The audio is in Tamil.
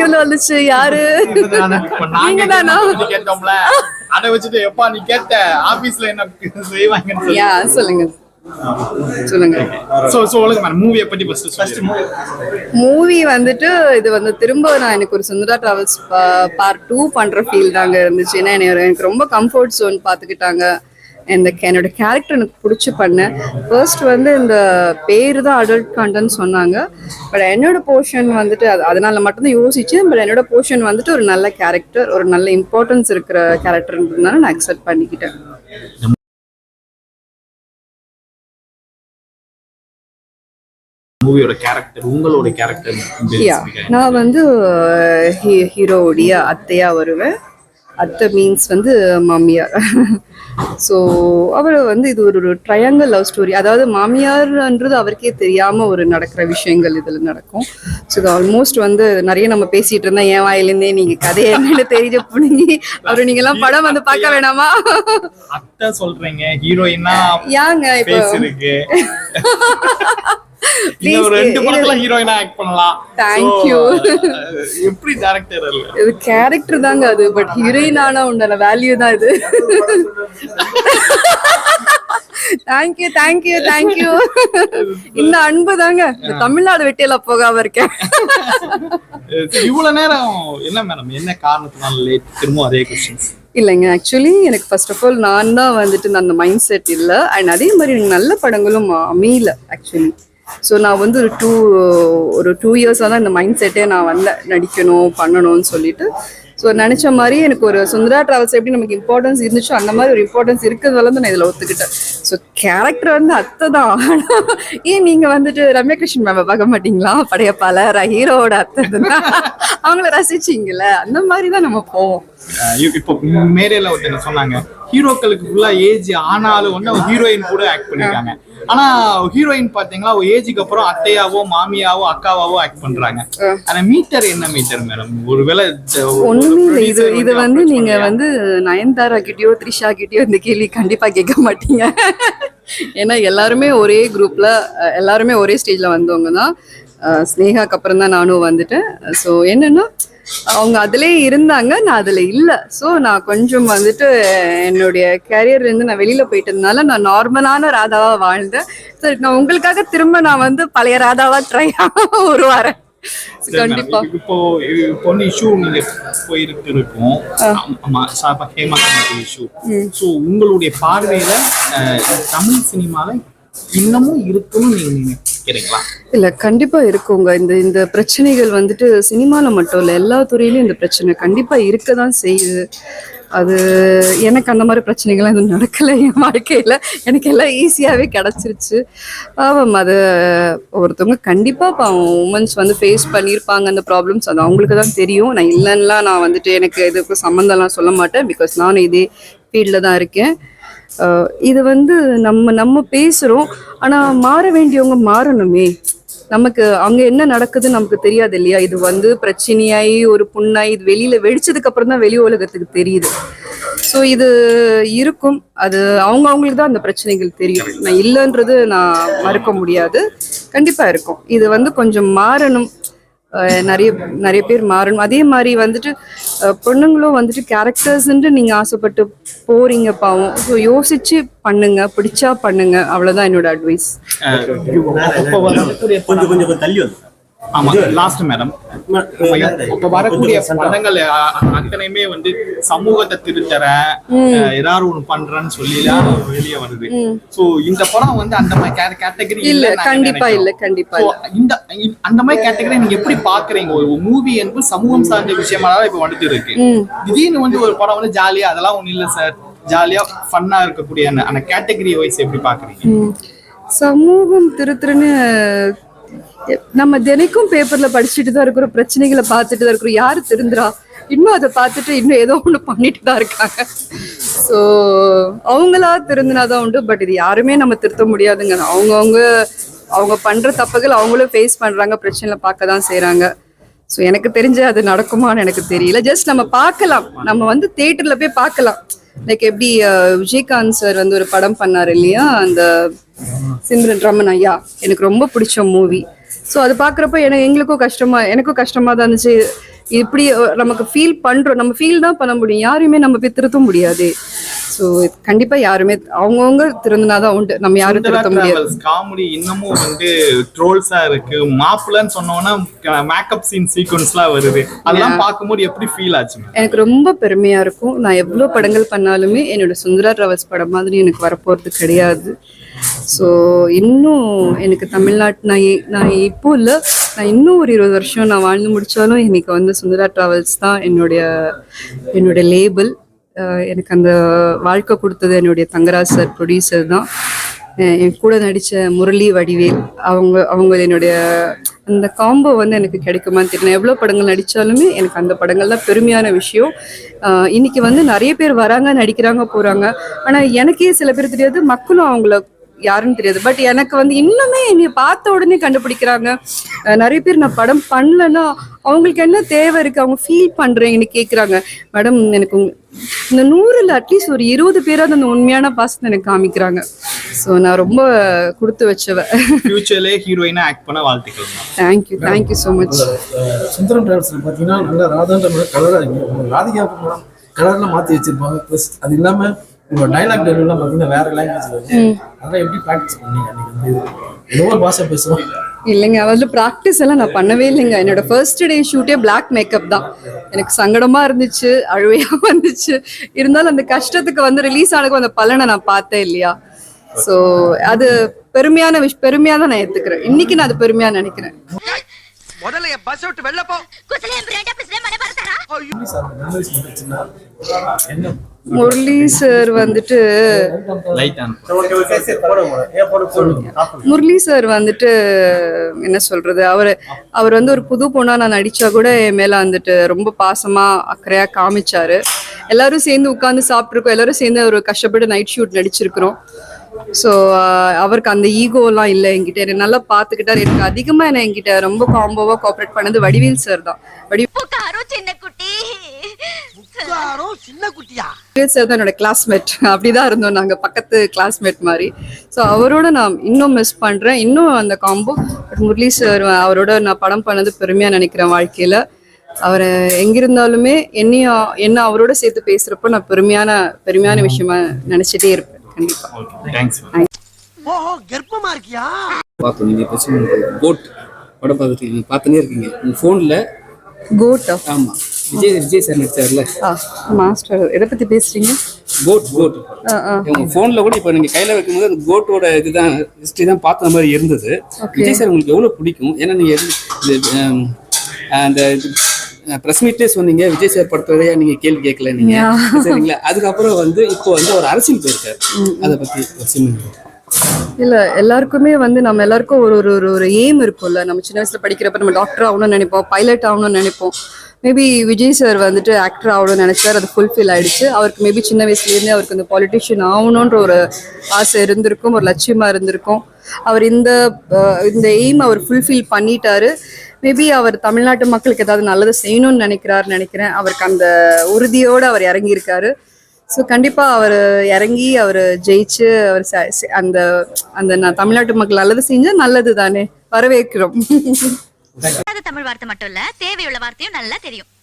செகண்ட்ல வந்துச்சு? யாரு? நாங்க தானா அதை வச்சுட்டு எப்பா நீ கேட்ட ஆபீஸ்ல என்ன யா சொல்லுங்க. சொல்லுங்க. சோ சோ சொல்லுங்க மேடம் மூவியை பத்தி ஃபர்ஸ்ட் மூவி வந்துட்டு இது வந்து திரும்ப நான் எனக்கு ஒரு சுந்தரா டிராவல்ஸ் பார்ட் டூ பண்ற ஃபீல் தாங்க இருந்துச்சு. ஏன்னா எனக்கு ரொம்ப கம்ஃபர்ட் ஜோன் பார்த்துக்கிட்டாங்க இந்த என்னோட கேரக்டர் எனக்கு பிடிச்சி பண்ணேன் ஃபர்ஸ்ட் வந்து இந்த பேர் தான் அடல்ட் கண்டன்னு சொன்னாங்க. பட் என்னோட போர்ஷன் வந்துட்டு அது அதனால மட்டும்தான் யோசிச்சேன். பட் என்னோட போர்ஷன் வந்துட்டு ஒரு நல்ல கேரக்டர் ஒரு நல்ல இம்பார்ட்டன்ஸ் இருக்கிற கேரக்டர்ன்றதுனால நான் அக்செப்ட் பண்ணிக்கிட்டேன். மூவியோட கேரக்டர் உங்களோட கேரக்டர் நான் வந்து ஹீரோவுடைய அத்தையா வருவேன். அத்தை மீன்ஸ் வந்து மாமியார். ஸோ அவர் வந்து இது ஒரு ஒரு ட்ரையாங்கல் லவ் ஸ்டோரி அதாவது மாமியார்ன்றது அவருக்கே தெரியாம ஒரு நடக்கிற விஷயங்கள் இதில் நடக்கும். ஸோ இது ஆல்மோஸ்ட் வந்து நிறைய நம்ம பேசிட்டு இருந்தா என் வாயிலேருந்தே நீங்க கதையை என்னன்னு தெரிய புடுங்கி அப்புறம் நீங்க எல்லாம் படம் வந்து பார்க்க வேணாமா? அத்தை சொல்றீங்க ஹீரோயினா யாங்க இப்போ? ரெண்டு படத்துல ஹீரோயினா ஆக்ட் பண்ணலாம். எப்படி டேரக்டர் இது கேரக்டர் தாங்க அது பட் ஹீரோயின் ஆனா உண்டான வேல்யூ தான் இது. தேங்க்யூ தேங்க்யூ தேங்க்யூ இந்த அன்பு தாங்க. தமிழ்நாடு வெட்டியில போகாம இருக்கேன். இவ்வளவு நேரம் என்ன மேடம் என்ன காரணத்தினால லேட் திரும்ப அதே கொஸ்டின்ஸ் இல்லைங்க ஆக்சுவலி எனக்கு ஃபர்ஸ்ட் ஆஃப் ஆல் நான் தான் வந்துட்டு அந்த மைண்ட் செட் இல்லை. அண்ட் அதே மாதிரி எனக்கு நல்ல படங்களும் அமையல ஆக்சுவலி ஸோ நான் வந்து ஒரு டூ ஒரு டூ இயர்ஸாக தான் இந்த மைண்ட் செட்டே நான் வந்தேன். நடிக்கணும் பண்ணணும்னு சொல்லிட்டு. ஸோ நினச்ச மாதிரி எனக்கு ஒரு சுந்தரா டிராவல்ஸ் எப்படி நமக்கு இம்பார்ட்டன்ஸ் இருந்துச்சோ அந்த மாதிரி ஒரு இம்பார்ட்டன்ஸ் இருக்கிறதால வந்து நான் இதில் ஒத்துக்கிட்டேன். ஸோ கேரக்டர் வந்து அத்தை தான் ஏன் நீங்கள் வந்துட்டு ரம்யா கிருஷ்ணன் மேம் பார்க்க மாட்டீங்களா? படையப்பால ஹீரோவோட அத்தை தான்? அவங்கள ரசிச்சிங்கல்ல? அந்த மாதிரி தான் நம்ம போவோம். இப்போ மேடையில ஒருத்தர் சொன்னாங்க. ஹீரோக்களுக்கு ஃபுல்லா ஏஜ் ஆனாலும் வந்து ஹீரோயின் கூட ஆக்ட் பண்ணிருக்காங்க. ஆனா ஹீரோயின் பாத்தீங்களா ஏஜுக்கு அப்புறம் அத்தையாவோ மாமியாவோ அக்காவாவோ ஆக்ட் பண்றாங்க. ஆனா மீட்டர் என்ன மீட்டர் மேடம் ஒருவேளை ஒண்ணுமே இல்லை. இது இது வந்து நீங்க? வந்து நயன்தாரா கிட்டயோ த்ரிஷா கிட்டயோ இந்த கேள்வி கண்டிப்பா கேட்க மாட்டீங்க. ஏன்னா எல்லாருமே ஒரே குரூப்ல எல்லாருமே ஒரே ஸ்டேஜ்ல வந்தவங்க தான். ஸ்னேகாக்கு அப்புறம் தான் நானும் வந்துட்டேன். ஸோ என்னன்னா அவங்க அதிலே இருந்தாங்க நான் அதுல இல்லை. ஸோ நான் கொஞ்சம் வந்துட்டு என்னுடைய கேரியர்ல இருந்து நான் வெளியில போயிட்டதுனால நான் நார்மலான ராதாவா வாழ்ந்தேன். சரி நான் உங்களுக்காக திரும்ப நான் வந்து பழைய ராதாவா ட்ரை உருவாரேன் சரி madam. கண்டிப்பா. இப்போ வந்து இஷ்யூ நீங்க போயிருக்கு இருக்கும். ஆமா சாப்பா ஹேமா இஷ்யூ சோ உங்களுடைய பார்வையில தமிழ் சினிமால இன்னமும் இருக்குன்னு நீங்க நினைக்கிறீங்களா இல்ல கண்டிப்பா இருக்குங்க. இந்த இந்த பிரச்சனைகள் வந்துட்டு சினிமால மட்டும் இல்ல எல்லா துறையிலும் இந்த பிரச்சனை கண்டிப்பா இருக்க தான் செய்யுது. அது எனக்கு அந்த மாதிரி பிரச்சனைகள்லாம் எதுவும் நடக்கலை. என் வாழ்க்கையில் எனக்கு எல்லாம் ஈஸியாகவே கிடச்சிருச்சு. பாவம் அது ஒருத்தவங்க கண்டிப்பாக பாவம். உமன்ஸ் வந்து ஃபேஸ் பண்ணியிருப்பாங்க அந்த ப்ராப்ளம்ஸ் அது அவங்களுக்கு தான் தெரியும். நான் இல்லைன்னா நான் வந்துட்டு எனக்கு இதுக்கு சம்மந்தம்லாம் சொல்ல மாட்டேன் பிகாஸ் நானும் இதே ஃபீல்டில் தான் இருக்கேன். இது வந்து நம்ம நம்ம பேசுகிறோம் ஆனால் மாற வேண்டியவங்க மாறணுமே. நமக்கு அங்கே என்ன நடக்குதுன்னு நமக்கு தெரியாது இல்லையா? இது வந்து பிரச்சனையாயி ஒரு புண்ணாய் இது வெளியில் வெடிச்சதுக்கு அப்புறம் தான் வெளி உலகத்துக்கு தெரியுது. ஸோ இது இருக்கும். அது அவங்க அவங்களுக்கு தான் அந்த பிரச்சனைகள் தெரியும். நான் இல்லைன்றது நான் மறுக்க முடியாது. கண்டிப்பாக இருக்கும். இது வந்து கொஞ்சம் மாறணும். நிறைய நிறைய பேர் மாறணும். அதே மாதிரி வந்துட்டு பொண்ணுங்களும் வந்துட்டு கேரக்டர்ஸ்ன்ட்டு நீங்க ஆசைப்பட்டு போறீங்க பாவம். ஸோ யோசிச்சு பண்ணுங்க பிடிச்சா பண்ணுங்க. அவ்வளவுதான் என்னோட அட்வைஸ் கொஞ்சம் கொஞ்சம் தள்ளி வந்து. ஆமா லாஸ்ட் மேடம் இப்ப வரக்கூடிய படங்கள் அத்தனையுமே வந்து சமூகத்தை திருத்தற அஹ், ஏதாவது ஒண்ணு பண்றேன்னு சொல்லி வெளியே வருது. சோ இந்த படம் வந்து அந்த மாதிரி கேட்டகரி இல்ல கண்டிப்பா இல்ல கண்டிப்பா இந்த அந்த மாதிரி கேட்டகரி நீங்க எப்படி பாக்குறீங்க? ஒரு மூவி என்பது சமூகம் சார்ந்த விஷயமா தான் இப்ப வந்துட்டு இருக்கு. திடீர்னு வந்து ஒரு படம் வந்து ஜாலியா அதெல்லாம் ஒண்ணு இல்ல சார் ஜாலியா ஃபன்னா இருக்கக்கூடிய அந்த- கேட்டகரி வைஸ் எப்படி பாக்குறீங்க. சமூகம் திருத்துறன்னு நம்ம தினைக்கும் பேப்பர்ல படிச்சுட்டு தான் இருக்கிறோம் பிரச்சனைகளை பார்த்துட்டு தான் இருக்கிறோம். யாரு திருந்துறா? இன்னும் அதை பார்த்துட்டு இன்னும் ஏதோ ஒன்று பண்ணிட்டு தான் இருக்காங்க. ஸோ அவங்களா திருந்தினாதான் உண்டு பட் இது யாருமே நம்ம திருத்த முடியாதுங்க. அவங்கவுங்க அவங்க பண்ற தப்புகள் அவங்களும் ஃபேஸ் பண்றாங்க பிரச்சனைகளை பார்க்க தான் செய்யறாங்க ஸோ எனக்கு தெரிஞ்ச அது நடக்குமான்னு எனக்கு தெரியல. ஜஸ்ட் நம்ம பார்க்கலாம். நம்ம வந்து தேட்டர்ல போய் பார்க்கலாம். லைக் எப்படி விஜயகாந்த் சார் வந்து ஒரு படம் பண்ணார் இல்லையா? அந்த சிம்ரன் ரமன் ஐயா எனக்கு ரொம்ப பிடிச்ச மூவி ஸோ அது பார்க்குறப்ப எனக்கு எங்களுக்கும் கஷ்டமா எனக்கும் கஷ்டமா தான் இருந்துச்சு. இப்படி நமக்கு ஃபீல் பண்றோம். நம்ம ஃபீல் தான் பண்ண முடியும். யாரையுமே நம்ம பித்திருத்தும் முடியாது. ஸோ கண்டிப்பா யாருமே அவங்கவுங்க திருந்தினாதான் உண்டு. நம்ம யாரும் திருத்த முடியாது. காமெடி இன்னமும் வந்து ட்ரோல்ஸா இருக்கு. மாப்பிள்ளன்னு சொன்னோன்னா மேக்கப் சீன் சீக்வன்ஸ்லாம் வருது. அதெல்லாம் பார்க்கும்போது எப்படி ஃபீல் ஆச்சு எனக்கு ரொம்ப பெருமையா இருக்கும். நான் எவ்வளோ படங்கள் பண்ணாலுமே என்னோட சுந்தரா டிராவல்ஸ் படம் மாதிரி எனக்கு வரப்போறது கிடையாது. ஸோ இன்னும் எனக்கு தமிழ்நாட்டு நான் நான் இப்போ இல்லை. நான் இன்னும் ஒரு இருபது வருஷம் நான் வாழ்ந்து முடிச்சாலும் எனக்கு வந்து சுந்தரா டிராவல்ஸ் தான் என்னுடைய என்னுடைய லேபிள் எனக்கு அந்த வாழ்க்கை கொடுத்தது என்னுடைய தங்கராஜ் சார் ப்ரொடியூசர் தான். என் கூட நடித்த முரளி வடிவேல் அவங்க அவங்க என்னுடைய அந்த காம்போ வந்து எனக்கு கிடைக்குமான்னு தெரியல. எவ்வளோ படங்கள் நடித்தாலுமே எனக்கு அந்த படங்கள் தான் பெருமையான விஷயம். இன்னைக்கு வந்து நிறைய பேர் வராங்க நடிக்கிறாங்க போகிறாங்க ஆனால் எனக்கே சில பேர் தெரியாது மக்களும் அவங்கள யாருன்னு தெரியாது. பட் எனக்கு வந்து இன்னுமே என்னைய பார்த்த உடனே கண்டுபிடிக்கிறாங்க. நிறைய பேர் நான் படம் பண்ணலன்னா அவங்களுக்கு என்ன தேவை இருக்கு? அவங்க ஃபீல் பண்றேங்கன்னு கேக்குறாங்க. மேடம் எனக்கு இந்த நூறுல அட்லீஸ்ட் ஒரு இருபது பேராவது அந்த உண்மையான பாசத்தை எனக்கு காமிக்கிறாங்க. ஸோ நான் ரொம்ப கொடுத்து வச்சவ. ஃபியூச்சர்லயே ஹீரோயினா ஆக்ட் பண்ண வாழ்த்துக்கள் thank you thank you so much Sundaram டிராவல்ஸ்ல பார்த்தீங்கன்னா நல்லா ராதான்ற கலராக ராதிகா கலர்லாம் மாற்றி வச்சிருப்பாங்க. ப்ளஸ் அது இல்லாமல் உங்க டைலாக் டெலிவரிலாம் பார்த்தீங்கன்னா வேற இருக்கும் அதெல்லாம் எப்படி ப்ராக்டிஸ் பண்ணீங்க? அன்னைக்கு வந்து ஏதோ ஒரு பாஷை பேசுவோம் இல்லைங்க அதில் ப்ராக்டிஸ் எல்லாம் நான் பண்ணவே இல்லைங்க. என்னோட ஃபர்ஸ்ட் டே ஷூட்டே Black மேக்கப் தான். எனக்கு சங்கடமா இருந்துச்சு அழுவையா வந்துச்சு. இருந்தாலும் அந்த கஷ்டத்துக்கு வந்து ரிலீஸ் ஆனதுக்கு அந்த பலனை நான் பார்த்தேன் இல்லையா? ஸோ அது பெருமையான விஷ் பெருமையா தான் நான் ஏத்துக்கிறேன். இன்னைக்கு நான் அது பெருமையா நினைக்கிறேன். முதல்ல என் பஸ் விட்டு வெளில போ. முரளி சார் வந்துட்டு முரளி சார் வந்துட்டு என்ன சொல்றது அவர் அவர் வந்து ஒரு புது பொண்ணா நான் நடிச்சா கூட என் மேல வந்துட்டு ரொம்ப பாசமா அக்கறையா காமிச்சாரு. எல்லாரும் சேர்ந்து உட்காந்து சாப்பிட்ருக்கோம் எல்லாரும் சேர்ந்து ஒரு கஷ்டப்பட்டு நைட் ஷூட் நடிச்சிருக்கிறோம். ஸோ அவருக்கு அந்த ஈகோலாம் இல்லை என்கிட்ட. என்னை நல்லா பார்த்துக்கிட்டார் எனக்கு அதிகமாக என்னை என்கிட்ட ரொம்ப காம்போவாக கோஆப்ரேட் பண்ணது வடிவேல் சார் தான். வடிவேல் சின்ன குட்டியா? சார் தான் என்னோட கிளாஸ்மேட் அப்படிதான் இருந்தோம் நாங்க பக்கத்து கிளாஸ்மேட் மாதிரி. ஸோ அவரோட நான் இன்னும் மிஸ் பண்றேன். இன்னும் அந்த காம்போ முரளி சார் அவரோட நான் படம் பண்ணது பெருமையா நினைக்கிறேன் வாழ்க்கையில. அவர் எங்கிருந்தாலுமே என்னையும் என்ன அவரோட சேர்த்து பேசுறப்போ நான் பெருமையான பெருமையான விஷயமா நினைச்சிட்டே இருப்பேன் கண்டிப்பா. தேங்க்ஸ் ஓஹோ கர்ப்பமா இருக்கியா? பார்த்தோம் பிரச்சனை கோட் படம் பார்த்துட்டு பார்த்துனே இருக்கீங்க. உங்கள் ஃபோனில் கோட்டா ஆமாம் விஜய் விஜய் சார் நடிச்சார்ல மாஸ்டர் எதை பத்தி பேசுறீங்க? கோட் கோட் உங்கள் ஃபோனில் கூட இப்போ நீங்கள் கையில் வைக்கும்போது அந்த கோட்டோட இதுதான் ஹிஸ்ட்ரி தான் பார்த்த மாதிரி இருந்தது. விஜய் சார் உங்களுக்கு எவ்வளோ பிடிக்கும்? ஏன்னா ஆம், அந்த ப்ரெஸ் மீட்லேயே சொன்னீங்க விஜய் சார் படத்தோடய நீங்கள் கேள்வி கேட்கல நீங்கள் சரிங்களா? அதுக்கப்புறம் வந்து இப்போ வந்து ஒரு அரசியல் போயிருக்காரு. அதை சின்ன இல்ல எல்லாருக்குமே வந்து நம்ம எல்லாருக்கும் ஒரு ஒரு ஒரு எய்ம் இருக்கும்ல. நம்ம சின்ன வயசுல படிக்கிறப்ப நம்ம டாக்டர் ஆகணும்னு நினைப்போம் பைலட் ஆகணும்னு நினைப்போம். மேபி விஜய் சார் வந்துட்டு ஆக்டர் ஆகணும்னு நினைச்சார் அது ஃபுல்ஃபில் ஆயிடுச்சு. அவருக்கு மேபி சின்ன வயசுலேருந்தே அவருக்கு அந்த பாலிட்டிஷியன் ஆகணுன்ற ஒரு ஆசை இருந்திருக்கும் ஒரு லட்சியமாக இருந்திருக்கும். அவர் இந்த இந்த எய்ம் அவர் ஃபுல்ஃபில் பண்ணிட்டாரு. மேபி அவர் தமிழ்நாட்டு மக்களுக்கு ஏதாவது நல்லது செய்யணும்னு நினைக்கிறாருன்னு நினைக்கிறேன். அவருக்கு அந்த உறுதியோடு அவர் இறங்கியிருக்காரு. ஸோ கண்டிப்பாக அவர் இறங்கி அவர் ஜெயிச்சு அவர் அந்த அந்த நான் தமிழ்நாட்டு மக்கள் நல்லது செஞ்சால் நல்லது தானே வரவேற்கிறோம். தமிழ் வார்த்தை மட்டும் இல்ல தேவையுள்ள வார்த்தையும் நல்லா தெரியும்.